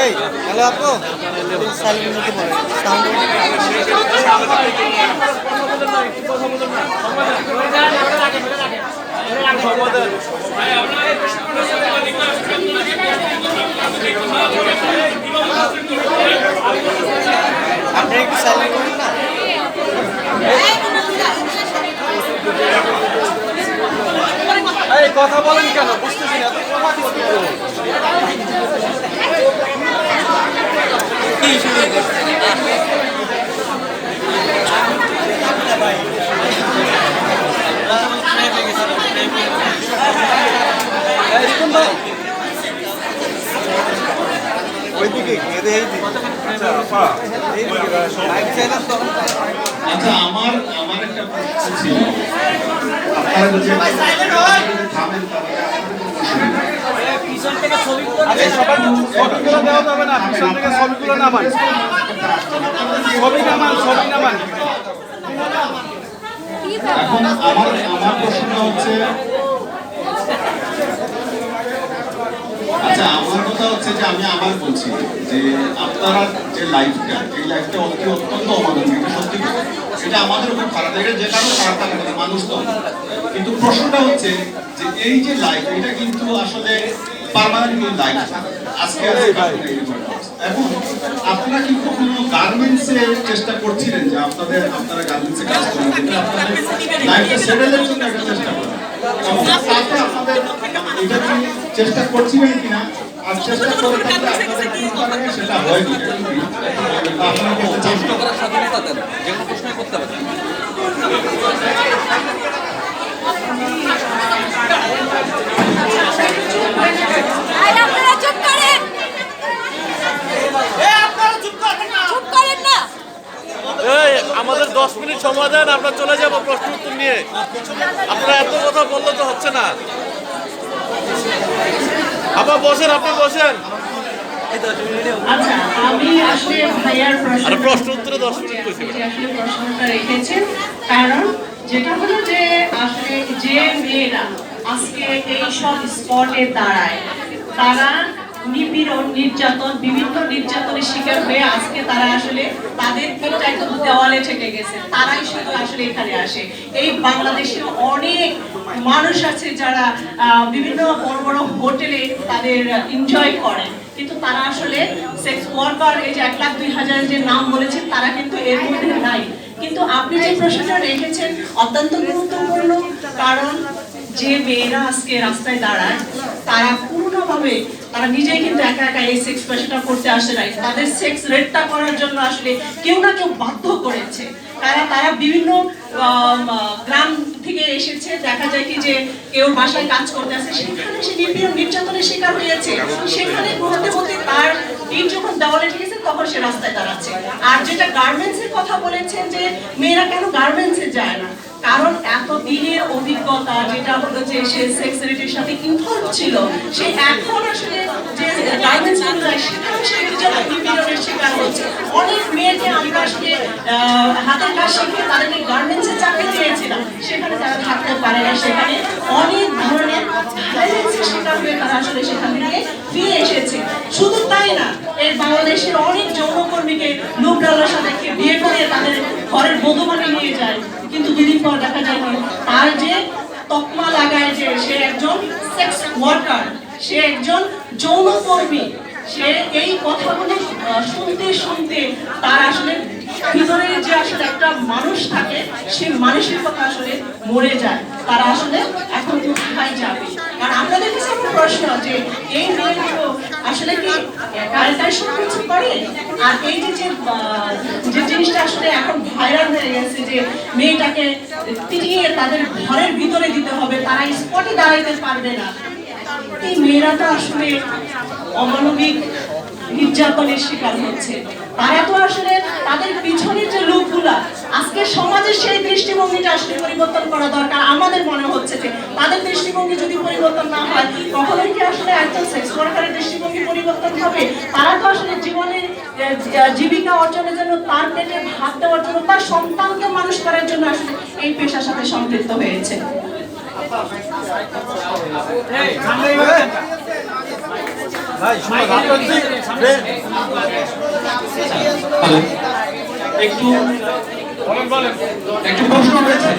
এই হ্যালো আপু সাইলেন্ট মতো বলে সাউন্ড আপনি কথা বলেন কেন বুঝতেছি না এত কথা বলতে এই রিপন ভাই ওইদিকে গেদে এই দিকে আচ্ছা আমার আমার একটা প্রশ্ন ছিল। ছবিগুলো দেওয়া যাবে না পিছন থেকে ছবিগুলো নামান। ছবি নামান ছবি নামান। এখন আমার আমার প্রশ্নটা হচ্ছে আচ্ছা আমার কথা হচ্ছে যে আমি আবার বলছি যে আপনারা যে লাইফটা এই লাইফটা অতি অত্যন্ত অমানবিক এটা সত্যি। এটা আমাদের উপর খারাপ এটা যে কারণে খারাপ থাকে না, মানুষ তো। কিন্তু প্রশ্নটা হচ্ছে যে এই যে লাইফ এটা কিন্তু আসলে পার্মানেন্ট লাইফ আজকে আছে কালকে এখন আপনারা কি কখনো গার্মেন্টসে চেষ্টা করছিলেন যে আপনাদের আপনারা গার্মেন্টসে কাজ করেন আপনাদের লাইফটা সেটেলের জন্য একটা চেষ্টা করেন এবং তারপর আপনাদের এটা কি চেষ্টা করছিলেন কিনা? আমাদের দশ মিনিট সময় দেন, আমরা চলে যাব প্রশ্ন উত্তর নিয়ে। আপনারা এত কথা বললে তো হচ্ছে না। আবার বসেন আপনি বসেন। আচ্ছা ভাইয়ার প্রশ্ন আরে উত্তরে দশ মিনিট কইছি প্রশ্নটা রেখেছেন কারণ যেটা হলো যে আসলে যে মেয়েরা আজকে এই সব স্পটে দাঁড়ায় তারা নিপীড়ন, নির্যাতন, বিভিন্ন নির্যাতনের শিকার হয়ে আজকে তারা আসলে তাদের দেওয়ালে ঠেকে গেছে। তারাই শুধু আসলে এখানে আসে। এই বাংলাদেশে অনেক মানুষ আছে যারা বিভিন্ন বড় বড় হোটেলে তাদের এনজয় করে। কিন্তু তারা আসলে সেক্স ওয়ার্কার এই যে এক লাখ দুই হাজার যে নাম বলেছেন, তারা কিন্তু এর মধ্যে নাই। কিন্তু আপনি যে প্রশ্নটা রেখেছেন, অত্যন্ত গুরুত্বপূর্ণ। কারণ যে মেয়েরা আজকে রাস্তায় দাঁড়ায়, তারা পূর্ণভাবে তারা নিজেই কিন্তু একা একা এই সেক্স পেশাটা করতে আসে নাই। তাদের সেক্স রেটটা করার জন্য আসলে কেউ না কেউ বাধ্য করেছে। তারা তারা বিভিন্ন গ্রাম থেকে এসেছে। দেখা যায় কি যে কেউ বাসায় কাজ করতে আসে। সেখানে সে নিপীড়ন নির্যাতনের শিকার হয়েছে। সেখানে বলতে বলতে তার দিন যখন দেওয়ালে ঠেকেছে তখন সে রাস্তায় দাঁড়াচ্ছে। আর যেটা গার্মেন্টস এর কথা বলেছেন যে, মেয়েরা কেন গার্মেন্টসে যায় না? কারণ এত দিনের অভিজ্ঞতা, যেটা হলো যে সে সেক্স রেটের সাথে ইনভলভ ছিল, সে এখন আসলে যে গার্মেন্টসগুলো যায় সেখানে সে নির্যাতন নিপীড়নের শিকার হচ্ছে অনেক মেয়েকে আমরা আসলে হাতের কাজ শিখে তাদেরকে গার্মেন্টসে চাকরি দিয়েছিলাম, সেখানে তারা থাকতে পারে না। সেখানে অনেক ধরনের ভায়োলেন্সের শিকার হয়ে তারা আসলে সেখান থেকে ফিরে এসেছে। শুধু তাই না এই বাংলাদেশের অনেক যৌনকর্মীকে লোক ডালার সাথে বিয়ে করে তাদের ঘরের বধূ নিয়ে যায়। কিন্তু দুদিন পর দেখা যায় তার যে তকমা লাগায় যে সে একজন সেক্স ওয়ার্কার সে একজন যৌনকর্মী সে এই কথাগুলো শুনতে শুনতে তার আসলে ভিতরে যে আসলে একটা মানুষ থাকে, সে মানসিকতা আসলে মরে যায়। তারা আসলে এখন কোথায় যাবে? আর আপনাদের কাছে একটা প্রশ্ন যে, এই মেয়েগুলো আসলে কি সব কিছু করে? আর এই যে যে জিনিসটা আসলে এখন ভাইরাল হয়ে গেছে যে, মেয়েটাকে তিরিয়ে তাদের ঘরের ভিতরে দিতে হবে, তারা স্পটে দাঁড়াইতে পারবে না। এই মেয়েরা তো আসলে অমানবিক নির্যাতনের শিকার হচ্ছে। তারা তো আসলে তাদের পিছনের যে লোকগুলা, আজকে সমাজের সেই দৃষ্টিভঙ্গিটা আসলে পরিবর্তন করা দরকার আমাদের মনে হচ্ছে যে তাদের দৃষ্টিভঙ্গি যদি পরিবর্তন না হয়, কখনোই কি আসলে একজন সেক্স ওয়ার্কারের দৃষ্টিভঙ্গি পরিবর্তন হবে? তারা তো আসলে জীবনের জীবিকা অর্জনের জন্য, তার পেটে ভাত দেওয়ার জন্য, তার সন্তানকে মানুষ করার জন্য আসলে এই পেশার সাথে সম্পৃক্ত হয়েছে। একটু একটু প্রশ্ন রয়েছে